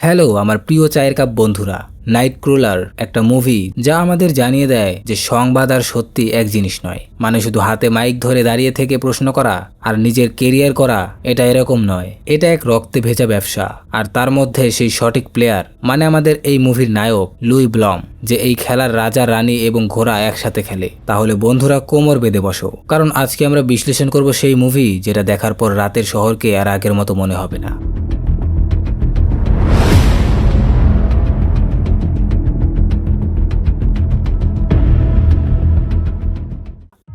Hello, আমার প্রিয় চায়ের কাপ বন্ধুরা নাইট ক্রোলার একটা মুভি যা আমাদের জানিয়ে দেয় যে সংবাদ আর সত্যি এক জিনিস নয়। মানে শুধু হাতে মাইক ধরে দাঁড়িয়ে থেকে প্রশ্ন করা আর নিজের কেরিয়ার করা এটা এরকম নয়। এটা এক রক্তে ভেজা ব্যবসা। আর তার মধ্যে সেই সঠিক প্লেয়ার মানে আমাদের এই মুভির নায়ক লুই ব্লম, যে এই খেলার রাজা, রানী এবং ঘোড়া একসাথে খেলে। তাহলে বন্ধুরা কোমর বেঁধে বসো, কারণ আজকে আমরা বিশ্লেষণ করব সেই মুভি যেটা দেখার পর রাতের শহরকে আর আগের মতো মনে হবে না।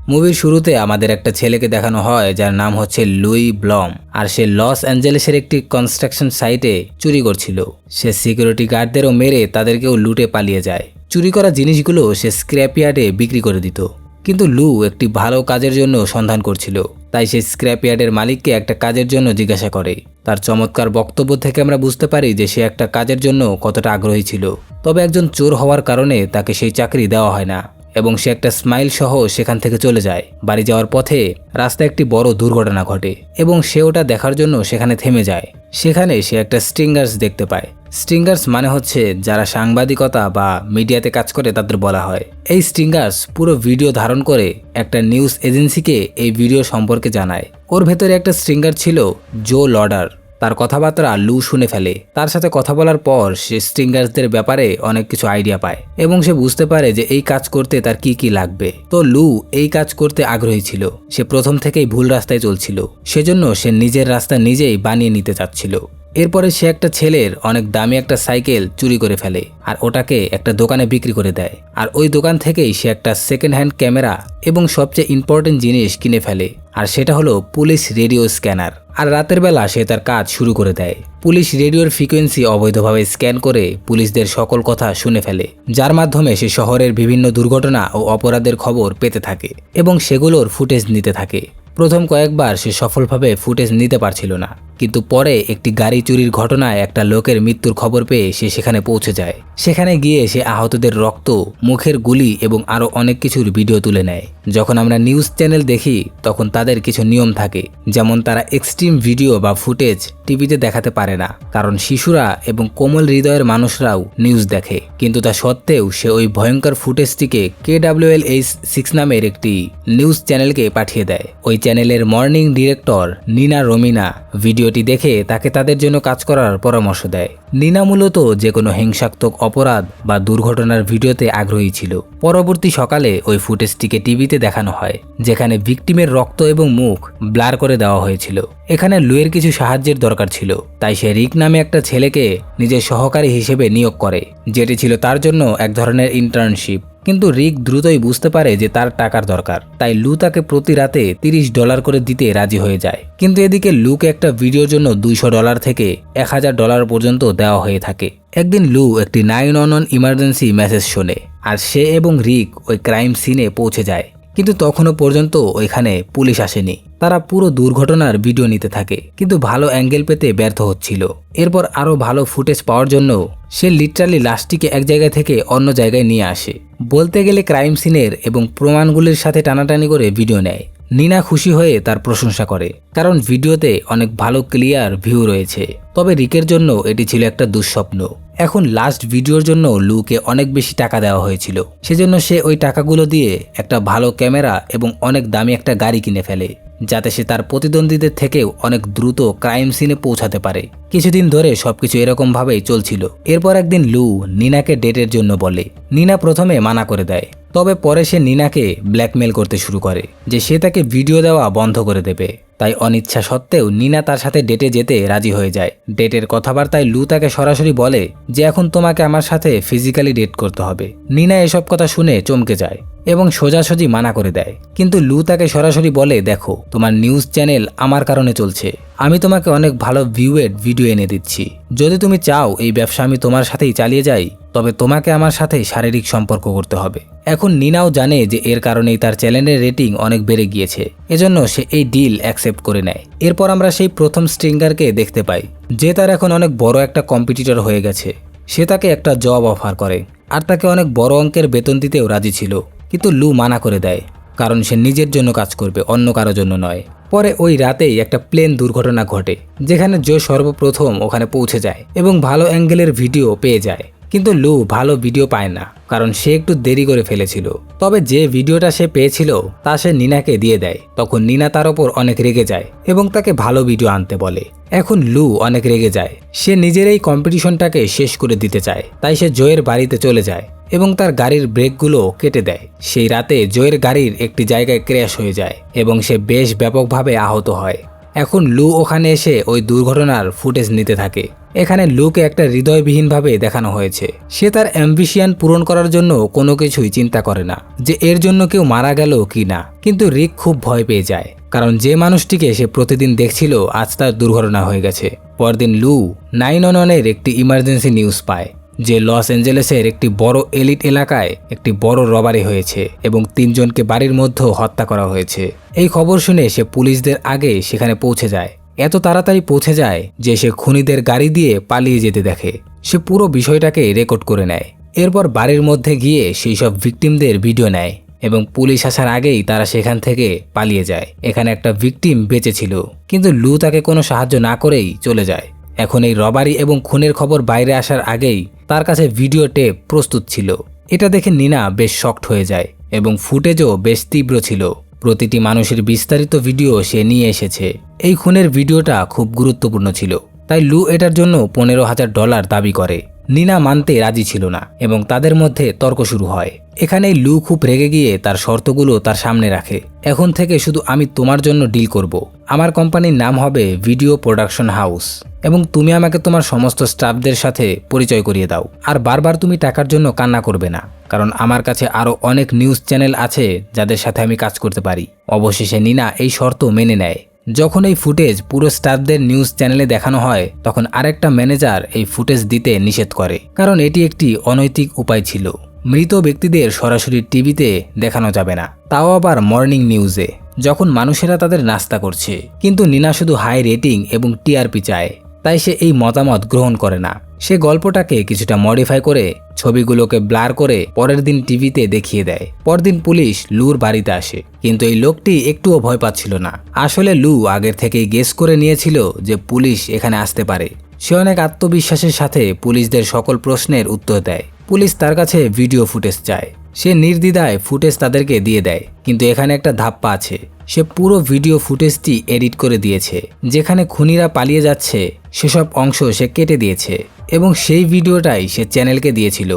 মুভির শুরুতে আমাদের একটা ছেলেকে দেখানো হয়, যার নাম হচ্ছে লুই ব্লম। আর সে লস অ্যাঞ্জেলেসের একটি কনস্ট্রাকশন সাইটে চুরি করছিল। সে সিকিউরিটি গার্ডদেরও মেরে তাদেরকেও লুটে পালিয়ে যায়। চুরি করা জিনিসগুলো সে স্ক্র্যাপইয়ার্ডে বিক্রি করে দিত। কিন্তু লু একটি ভালো কাজের জন্য সন্ধান করছিল। তাই সে স্ক্র্যাপইয়ার্ডের মালিককে একটা কাজের জন্য জিজ্ঞাসা করে। তার চমৎকার বক্তব্য থেকে আমরা বুঝতে পারি যে সে একটা কাজের জন্য কতটা আগ্রহী ছিল। তবে একজন চোর হওয়ার কারণে তাকে সেই চাকরি দেওয়া হয় না। এবং সে একটা স্মাইল সহ সেখান থেকে চলে যায়। বাড়ি যাওয়ার পথে রাস্তায় একটি বড় দুর্ঘটনা ঘটে এবং সে ওটা দেখার জন্য সেখানে থেমে যায়। সেখানে সে একটা স্ট্রিঙ্গার্স দেখতে পায়। স্ট্রিঙ্গার্স মানে হচ্ছে যারা সাংবাদিকতা বা মিডিয়াতে কাজ করে তাদের বলা হয়। এই স্ট্রিঙ্গার্স পুরো ভিডিও ধারণ করে একটা নিউজ এজেন্সিকে এই ভিডিও সম্পর্কে জানায়। ওর ভেতরে একটা স্ট্রিঙ্গার ছিল জো লডার। তার কথাবার্তা লু শুনে ফেলে। তার সাথে কথা বলার পর সে স্ট্রিঙ্গার্সদের ব্যাপারে অনেক কিছু আইডিয়া পায় এবং সে বুঝতে পারে যে এই কাজ করতে তার কি কি লাগবে। তো লু এই কাজ করতে আগ্রহী ছিল। সে প্রথম থেকেই ভুল রাস্তায় চলছিল। সেজন্য সে নিজের রাস্তা নিজেই বানিয়ে নিতে চাচ্ছিল। এরপরে সে একটা ছেলের অনেক দামি একটা সাইকেল চুরি করে ফেলে আর ওটাকে একটা দোকানে বিক্রি করে দেয়। আর ওই দোকান থেকেই সে একটা সেকেন্ড হ্যান্ড ক্যামেরা এবং সবচেয়ে ইম্পর্টেন্ট জিনিস কিনে ফেলে, আর সেটা হলো পুলিশ রেডিও স্ক্যানার। আর রাতের বেলা সে তার কাজ শুরু করে দেয়। পুলিশ রেডিওর ফ্রিকোয়েন্সি অবৈধভাবে স্ক্যান করে পুলিশদের সকল কথা শুনে ফেলে, যার মাধ্যমে সে শহরের বিভিন্ন দুর্ঘটনা ও অপরাধের খবর পেতে থাকে এবং সেগুলোর ফুটেজ নিতে থাকে। প্রথম কয়েকবার সে সফলভাবে ফুটেজ নিতে পারছিল না, কিন্তু পরে একটি গাড়ি চুরির ঘটনায় একটা লোকের মৃত্যুর খবর পেয়ে সে সেখানে পৌঁছে যায়। সেখানে গিয়ে সে আহতদের রক্ত, মুখের গুলি এবং আরও অনেক কিছুর ভিডিও তুলে নেয়। যখন আমরা নিউজ চ্যানেল দেখি, তখন তাদের কিছু নিয়ম থাকে, যেমন তারা এক্সট্রিম ভিডিও বা ফুটেজ টিভিতে দেখাতে পারে না, কারণ শিশুরা এবং কোমল হৃদয়ের মানুষরাও নিউজ দেখে। কিন্তু তা সত্ত্বেও সে ওই ভয়ঙ্কর ফুটেজটিকে কে ডাব্লিউএল এইচ সিক্স নামের একটি নিউজ চ্যানেলকে পাঠিয়ে দেয়। ওই চ্যানেলের মর্নিং ডিরেক্টর নিনা রমিনা। ভিডিওটি দেখে তাকে তাদের জন্য কাজ করার পরামর্শ দেয়। নিনা মূলত যে কোনো হিংসাত্মক অপরাধ বা দুর্ঘটনার ভিডিওতে আগ্রহী ছিল। পরবর্তী সকালে ওই ফুটেজটিকে টিভিতে দেখানো হয়, যেখানে ভিকটিমের রক্ত এবং মুখ ব্লার করে দেওয়া হয়েছিল। এখানে লুয়ের কিছু সাহায্যের দরকার ছিল, তাই সে রিক নামে একটা ছেলেকে নিজের সহকারী হিসেবে নিয়োগ করে, যেটি ছিল তার জন্য এক ধরনের ইন্টার্নশিপ কিন্তু রিক দ্রুতই বুঝতে পারে যে তার টাকার দরকার, তাই লু তাকে প্রতি রাতে তিরিশ ডলার করে দিতে রাজি হয়ে যায়। কিন্তু এদিকে লুকে একটা ভিডিওর জন্য দুইশো ডলার থেকে এক হাজার ডলার পর্যন্ত দেওয়া হয়ে থাকে। একদিন লু একটি nine one one emergency message শোনে, আর সে এবং রিক ওই ক্রাইম সিনে পৌঁছে যায়। কিন্তু তখনও পর্যন্ত ওইখানে পুলিশ আসেনি। তারা পুরো দুর্ঘটনার ভিডিও নিতে থাকে, কিন্তু ভালো অ্যাঙ্গেল পেতে ব্যর্থ হচ্ছিল। এরপর আরও ভালো ফুটেজ পাওয়ার জন্য সে লিটারালি লাশটিকে এক জায়গা থেকে অন্য জায়গায় নিয়ে আসে। বলতে গেলে ক্রাইম সিনের এবং প্রমাণগুলির সাথে টানাটানি করে ভিডিও নেয়। নিনা খুশি হয়ে তার প্রশংসা করে, কারণ ভিডিওতে অনেক ভালো ক্লিয়ার ভিউ রয়েছে। তবে রিকের জন্য এটি ছিল একটা দুঃস্বপ্ন। এখন লাস্ট ভিডিওর জন্য লুকে অনেক বেশি টাকা দেওয়া হয়েছিল। সেজন্য সে ওই টাকাগুলো দিয়ে একটা ভালো ক্যামেরা এবং অনেক দামি একটা গাড়ি কিনে ফেলে, যাতে সে তার প্রতিদ্বন্দ্বীদের থেকেও অনেক দ্রুত ক্রাইম সিনে পৌঁছাতে পারে। কিছুদিন ধরে সবকিছু এরকম ভাবেই চলছিল। এরপর একদিন লু নিনাকে ডেটের জন্য বলে। নিনা প্রথমে মানা করে দেয় তবে পরে সে নিনাকে ব্ল্যাকমেল করতে শুরু করে, যে সে তাকে ভিডিও দেওয়া বন্ধ করে দেবে। তাই অনিচ্ছা সত্ত্বেও নিনা তার সাথে ডেটে যেতে রাজি হয়ে যায়। ডেটের কথাবার্তায় লু তাকে সরাসরি বলে যে এখন তোমাকে আমার সাথে ফিজিক্যালি ডেট করতে হবে। নিনা এসব কথা শুনে চমকে যায় এবং সোজাসুজি মানা করে দেয়। কিন্তু লু তাকে সরাসরি বলে, দেখো, তোমার নিউজ চ্যানেল আমার কারণে চলছে। আমি তোমাকে অনেক ভালো ভিউয়েড ভিডিও এনে দিচ্ছি। যদি তুমি চাও এই ব্যবসা আমি তোমার সাথেই চালিয়ে যাই, তবে তোমাকে আমার সাথে শারীরিক সম্পর্ক করতে হবে। এখন নিনাও জানে যে এর কারণেই তার চ্যানেলের রেটিং অনেক বেড়ে গিয়েছে। এজন্য সে এই ডিল অ্যাকসেপ্ট করে নেয়। এরপর আমরা সেই প্রথম স্ট্রিঙ্গারকে দেখতে পাই, যে তার এখন অনেক বড় একটা কম্পিটিটর হয়ে গেছে। সে তাকে একটা জব অফার করে, আর তাকে অনেক বড় অঙ্কের বেতন দিতেও রাজি ছিল। কিন্তু লু মানা করে দেয়, কারণ সে নিজের জন্য কাজ করবে, অন্য কারও জন্য নয়। পরে ওই রাতেই একটা প্লেন দুর্ঘটনা ঘটে, যেখানে জো সর্বপ্রথম ওখানে পৌঁছে যায় এবং ভালো অ্যাঙ্গেলের ভিডিও পেয়ে যায়। কিন্তু লু ভালো ভিডিও পায় না, কারণ সে একটু দেরি করে ফেলেছিল। তবে যে ভিডিওটা সে পেয়েছিল, তা সে নিনাকে দিয়ে দেয়। তখন নিনা তার ওপর অনেক রেগে যায় এবং তাকে ভালো ভিডিও আনতে বলে। এখন লু অনেক রেগে যায়। সে নিজের এই কম্পিটিশনটাকে শেষ করে দিতে চায়। তাই সে জয়ের বাড়িতে চলে যায় এবং তার গাড়ির ব্রেকগুলো কেটে দেয়। সেই রাতে জয়ের গাড়ির একটি জায়গায় ক্র্যাশ হয়ে যায় এবং সে বেশ ব্যাপকভাবে আহত হয়। এখন লু ওখানে এসে ওই দুর্ঘটনার ফুটেজ নিতে থাকে। এখানে লুকে একটা হৃদয়বিহীনভাবে দেখানো হয়েছে। সে তার অ্যাম্বিশিয়ান পূরণ করার জন্য কোনো কিছুই চিন্তা করে না যে এর জন্য কেউ মারা গেল কি না। কিন্তু রিক খুব ভয় পেয়ে যায়, কারণ যে মানুষটিকে সে প্রতিদিন দেখছিল আজ তার দুর্ঘটনা হয়ে গেছে। পরদিন লু নাইন অনের একটি ইমার্জেন্সি নিউজ পায়। যে লস অ্যাঞ্জেলেসের একটি বড় এলিট এলাকায় একটি বড় রবারি হয়েছে এবং তিনজনকে বাড়ির মধ্যেও হত্যা করা হয়েছে। এই খবর শুনে সে পুলিশদের আগে সেখানে পৌঁছে যায়। এত তাড়াতাড়ি পৌঁছে যায় যে সে খুনিদের গাড়ি দিয়ে পালিয়ে যেতে দেখে। সে পুরো বিষয়টাকে রেকর্ড করে নেয়। এরপর বাড়ির মধ্যে গিয়ে সেই সব ভিকটিমদের ভিডিও নেয় এবং পুলিশ আসার আগেই তারা সেখান থেকে পালিয়ে যায়। এখানে একটা ভিকটিম বেঁচে ছিল। কিন্তু লু তাকে কোনো সাহায্য না করেই চলে যায়। এখন এই রবারি এবং খুনের খবর বাইরে আসার আগেই তার কাছে ভিডিও টেপ প্রস্তুত ছিল। এটা দেখে নিনা বেশ শক্ট হয়ে যায় এবং ফুটেজও বেশ তীব্র ছিল। প্রতিটি মানুষের বিস্তারিত ভিডিও সে নিয়ে এসেছে। এই খুনের ভিডিওটা খুব গুরুত্বপূর্ণ ছিল, তাই লু এটার জন্য পনেরো হাজার ডলার দাবি করে। নিনা মানতে রাজি ছিল না এবং তাদের মধ্যে তর্ক শুরু হয়। এখানেই লু খুব রেগে গিয়ে তার শর্তগুলো তার সামনে রাখে। এখন থেকে শুধু আমি তোমার জন্য ডিল করব। আমার কোম্পানির নাম হবে ভিডিও প্রোডাকশন হাউস। এবং তুমি আমাকে তোমার সমস্ত স্টাফদের সাথে পরিচয় করিয়ে দাও। আর বারবার তুমি টাকার জন্য কান্না করবে না, কারণ আমার কাছে আরও অনেক নিউজ চ্যানেল আছে যাদের সাথে আমি কাজ করতে পারি। অবশেষে নিনা এই শর্ত মেনে নেয়। যখন এই ফুটেজ পুরো স্টাফদের নিউজ চ্যানেলে দেখানো হয়, তখন আরেকটা ম্যানেজার এই ফুটেজ দিতে নিষেধ করে, কারণ এটি একটি অনৈতিক উপায় ছিল। মৃত ব্যক্তিদের সরাসরি টিভিতে দেখানো যাবে না। তাও আবার মর্নিং নিউজে, যখন মানুষেরা তাদের নাস্তা করছে। কিন্তু নিনা শুধু হাই রেটিং এবং টিআরপি চায়। তাই সে এই মতামত গ্রহণ করে না। সে গল্পটাকে কিছুটা মডিফাই করে, ছবিগুলোকে ব্লার করে পরের দিন টিভিতে দেখিয়ে দেয়। পরদিন পুলিশ লুর বাড়িতে আসে। কিন্তু এই লোকটি একটুও ভয় পাচ্ছিল না। আসলে লু আগের থেকেই গেস করে নিয়েছিল যে পুলিশ এখানে আসতে পারে। সে অনেক আত্মবিশ্বাসের সাথে পুলিশদের সকল প্রশ্নের উত্তর দেয়। পুলিশ তার কাছে ভিডিও ফুটেজ চায়। সে নির্দ্বিধায় ফুটেজ তাদেরকে দিয়ে দেয়, কিন্তু এখানে একটা ধাপ্পা আছে। সে পুরো ভিডিও ফুটেজটি এডিট করে দিয়েছে, যেখানে খুনিরা পালিয়ে যাচ্ছে, সেসব অংশ সে কেটে দিয়েছে, এবং সেই ভিডিওটাই সে চ্যানেলকে দিয়েছিল।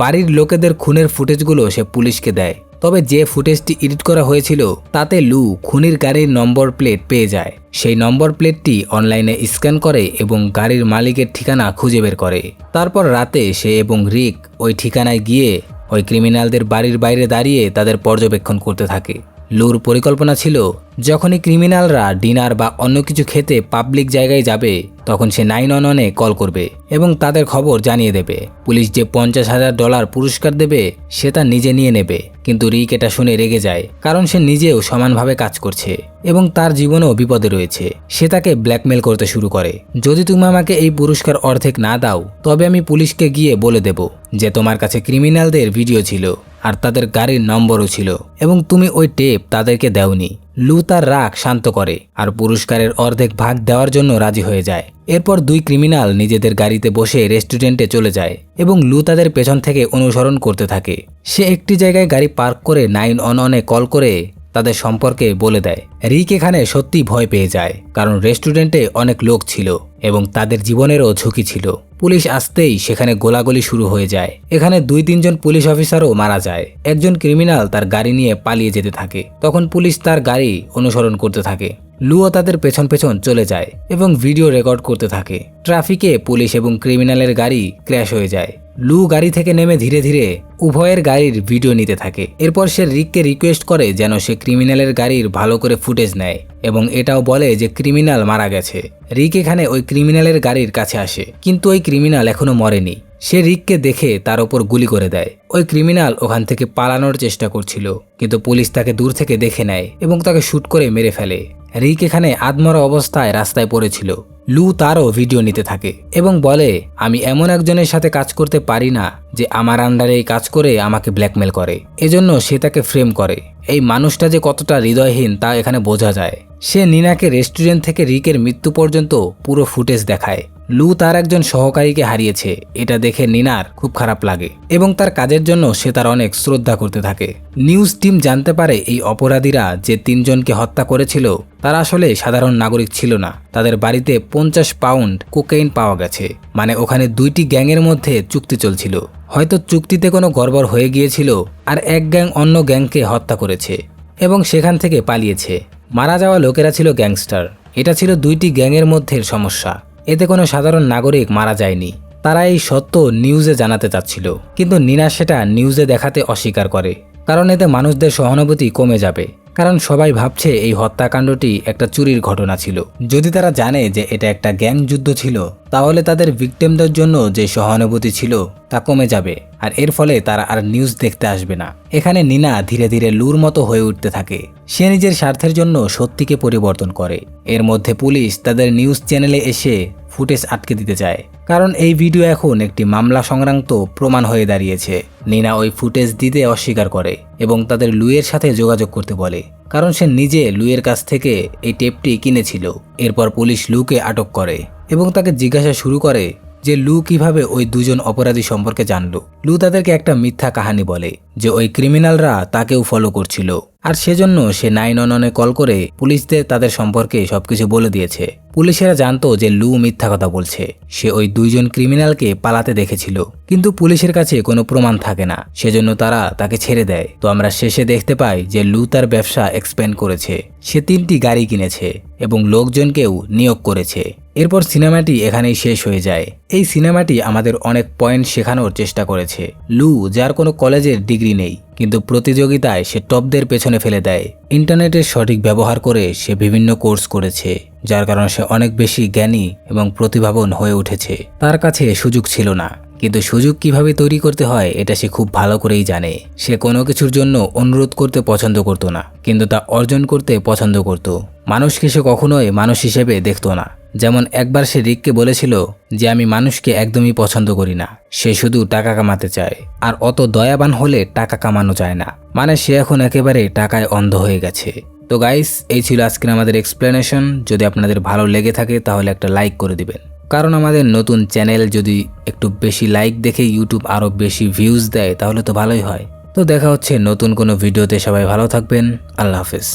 বাড়ির লোকেদের খুনের ফুটেজগুলো সে পুলিশকে দেয়, তবে যে ফুটেজটি এডিট করা হয়েছিল, তাতে লু খুনির গাড়ির নম্বর প্লেট পেয়ে যায়। সেই নম্বর প্লেটটি অনলাইনে স্ক্যান করে এবং গাড়ির মালিকের ঠিকানা খুঁজে বের করে। তারপর রাতে সে এবং রিক ওই ঠিকানায় গিয়ে ওই ক্রিমিনালদের বাড়ির বাইরে দাঁড়িয়ে তাদের পর্যবেক্ষণ করতে থাকে। লুর পরিকল্পনা ছিল যখনই ক্রিমিনালরা ডিনার বা অন্য কিছু খেতে পাবলিক জায়গায় যাবে, তখন সে নাইন অননে কল করবে এবং তাদের খবর জানিয়ে দেবে। পুলিশ যে পঞ্চাশ হাজার ডলার পুরস্কার দেবে, সে তা নিজে নিয়ে নেবে। কিন্তু রিক এটা শুনে রেগে যায়, কারণ সে নিজেও সমানভাবে কাজ করছে এবং তার জীবনেও বিপদে রয়েছে। সে তাকে ব্ল্যাকমেল করতে শুরু করে। যদি তুমি আমাকে এই পুরস্কার অর্ধেক না দাও, তবে আমি পুলিশকে গিয়ে বলে দেব যে তোমার কাছে ক্রিমিনালদের ভিডিও ছিল আর তাদের গাড়ির নম্বরও ছিল এবং তুমি ওই টেপ তাদেরকে দেওনি। লু তার রাগ শান্ত করে আর পুরস্কারের অর্ধেক ভাগ দেওয়ার জন্য রাজি হয়ে যায়। এরপর দুই ক্রিমিনাল নিজেদের গাড়িতে বসে রেস্টুরেন্টে চলে যায় এবং লু তাদের পেছন থেকে অনুসরণ করতে থাকে। সে একটি জায়গায় গাড়ি পার্ক করে নাইন অন অনে কল করে তাদের সম্পর্কে বলে দেয়। রিক এখানে সত্যি ভয় পেয়ে যায়, কারণ রেস্টুরেন্টে অনেক লোক ছিল এবং তাদের জীবনেরও ঝুঁকি ছিল। পুলিশ আসতেই সেখানে গোলাগুলি শুরু হয়ে যায়। এখানে দুই তিনজন পুলিশ অফিসারও মারা যায়। একজন ক্রিমিনাল তার গাড়ি নিয়ে পালিয়ে যেতে থাকে। তখন পুলিশ তার গাড়ি অনুসরণ করতে থাকে। লুও তাদের পেছন পেছন চলে যায় এবং ভিডিও রেকর্ড করতে থাকে। ট্রাফিকে পুলিশ এবং ক্রিমিনালের গাড়ি ক্র্যাশ হয়ে যায়। লু গাড়ি থেকে নেমে ধীরে ধীরে উভয়ের গাড়ির ভিডিও নিতে থাকে। এরপর সে রিককে রিকোয়েস্ট করে যেন সে ক্রিমিনালের গাড়ির ভালো করে ফুটেজ নেয় এবং এটাও বলে যে ক্রিমিনাল মারা গেছে। রিক এখানে ওই ক্রিমিনালের গাড়ির কাছে আসে, কিন্তু ওই ক্রিমিনাল এখনও মরেনি। সে রিককে দেখে তার ওপর গুলি করে দেয়। ওই ক্রিমিনাল ওখান থেকে পালানোর চেষ্টা করছিল, কিন্তু পুলিশ তাকে দূর থেকে দেখে নেয় এবং তাকে শ্যুট করে মেরে ফেলে। রিক এখানে আদমরা অবস্থায় রাস্তায় পড়েছিল। লু তারও ভিডিও নিতে থাকে এবং বলে, আমি এমন একজনের সাথে কাজ করতে পারি না যে আমার আন্ডারে এই কাজ করে আমাকে ব্ল্যাকমেল করে। এজন্য সে তাকে ফ্রেম করে। এই মানুষটা যে কতটা হৃদয়হীন তা এখানে বোঝা যায়। সে নিনাকে রেস্টুরেন্ট থেকে রিকের মৃত্যু পর্যন্ত পুরো ফুটেজ দেখায়। লু তার একজন সহকারীকে হারিয়েছে। এটা দেখে নিনার খুব খারাপ লাগে এবং তার কাজের জন্য সে তার অনেক শ্রদ্ধা করতে থাকে। নিউজ টিম জানতে পারে এই অপরাধীরা যে তিনজনকে হত্যা করেছিল তারা আসলে সাধারণ নাগরিক ছিল না। তাদের বাড়িতে পঞ্চাশ পাউন্ড কোকেইন পাওয়া গেছে। মানে ওখানে দুইটি গ্যাংয়ের মধ্যে চুক্তি চলছিল। হয়তো চুক্তিতে কোনো গড়বড় হয়ে গিয়েছিল আর এক গ্যাং অন্য গ্যাংকে হত্যা করেছে এবং সেখান থেকে পালিয়েছে। মারা যাওয়া লোকেরা ছিল গ্যাংস্টার। এটা ছিল দুইটি গ্যাংয়ের মধ্যে সমস্যা। এতে কোনো সাধারণ নাগরিক মারা যায়নি। তারা এই সত্য নিউজে জানাতে চাচ্ছিল। কিন্তু নিনা সেটা নিউজে দেখাতে অস্বীকার করে। কারণ এতে মানুষদের সহানুভূতি কমে যাবে। কারণ সবাই ভাবছে এই হত্যাকাণ্ডটি একটা চুরির ঘটনা ছিল। যদি তারা জানে যে এটা একটা গ্যাং যুদ্ধ ছিল, তাহলে তাদের ভিকটিমদের জন্য যে সহানুভূতি ছিল, তা কমে যাবে। আর এর ফলে তারা আর নিউজ দেখতে আসবে না। এখানে নিনা ধীরে ধীরে লুর মতো হয়ে উঠতে থাকে। সে নিজের স্বার্থের জন্য সত্যিকে পরিবর্তন করে। এর মধ্যে পুলিশ তাদের নিউজ চ্যানেলে এসে ফুটেজ আটকে দিতে চায়। কারণ এই ভিডিও এখন একটি মামলা সংক্রান্ত প্রমাণ হয়ে দাঁড়িয়েছে। নিনা ওই ফুটেজ দিতে অস্বীকার করে এবং তাদের লুয়ের সাথে যোগাযোগ করতে বলে। কারণ সে নিজে লুইয়ের কাছ থেকে এই টেপটি কিনেছিল। এরপর পুলিশ লুকে আটক করে এবং তাকে জিজ্ঞাসা শুরু করে যে লু কীভাবে ওই দুজন অপরাধী সম্পর্কে জানল। লু তাদেরকে একটা মিথ্যা কাহানি বলে যে ওই ক্রিমিনালরা তাকেও ফলো করছিল। আর সেজন্য সে নাইন অননে কল করে পুলিশদের তাদের সম্পর্কে সবকিছু বলে দিয়েছে। পুলিশেরা জানতো যে লু মিথ্যা কথা বলছে। সে ওই দুইজন ক্রিমিনালকে পালাতে দেখেছিল। কিন্তু পুলিশের কাছে কোনো প্রমাণ থাকে না। সেজন্য তারা তাকে ছেড়ে দেয়। তো আমরা শেষে দেখতে পাই যে লু তার ব্যবসা এক্সপ্যান্ড করেছে। সে তিনটি গাড়ি কিনেছে এবং লোকজনকেও নিয়োগ করেছে। এরপর সিনেমাটি এখানেই শেষ হয়ে যায়। এই সিনেমাটি আমাদের অনেক পয়েন্ট শেখানোর চেষ্টা করেছে। লু, যার কোনো কলেজের ডিগ্রি নেই, কিন্তু প্রতিযোগিতায় সে টপদের পেছনে ফেলে দেয়। ইন্টারনেটের সঠিক ব্যবহার করে সে বিভিন্ন কোর্স করেছে, যার কারণে সে অনেক বেশি জ্ঞানী এবং প্রতিভাবন হয়ে উঠেছে। তার কাছে সুযোগ ছিল না, কিন্তু সুযোগ কীভাবে তৈরি করতে হয় এটা সে খুব ভালো করেই জানে। সে কোনো কিছুর জন্য অনুরোধ করতে পছন্দ করত না, কিন্তু তা অর্জন করতে পছন্দ করত। মানুষকে সে কখনোই মানুষ হিসেবে দেখতো না। যেমন একবার সে রিককে বলেছিল যে আমি মানুষকে একদমই পছন্দ করি না, সে শুধু টাকা কামাতে চায়। আর অত দয়াবান হলে টাকা কামানো যায় না। মানে সে এখন একেবারে টাকায় অন্ধ হয়ে গেছে। তো গাইস এই ছিল আজকের আমাদের এক্সপ্লেনেশন যদি আপনাদের ভালো লেগে থাকে, তাহলে একটা লাইক করে দিবেন। কারণ আমাদের নতুন চ্যানেল যদি একটু বেশি লাইক দেখে ইউটিউব আরও বেশি ভিউজ দেয়, তাহলে তো ভালোই হয়। তো দেখা হচ্ছে নতুন কোনো ভিডিওতে সবাই ভালো থাকবেন। আল্লাহ হাফেজ।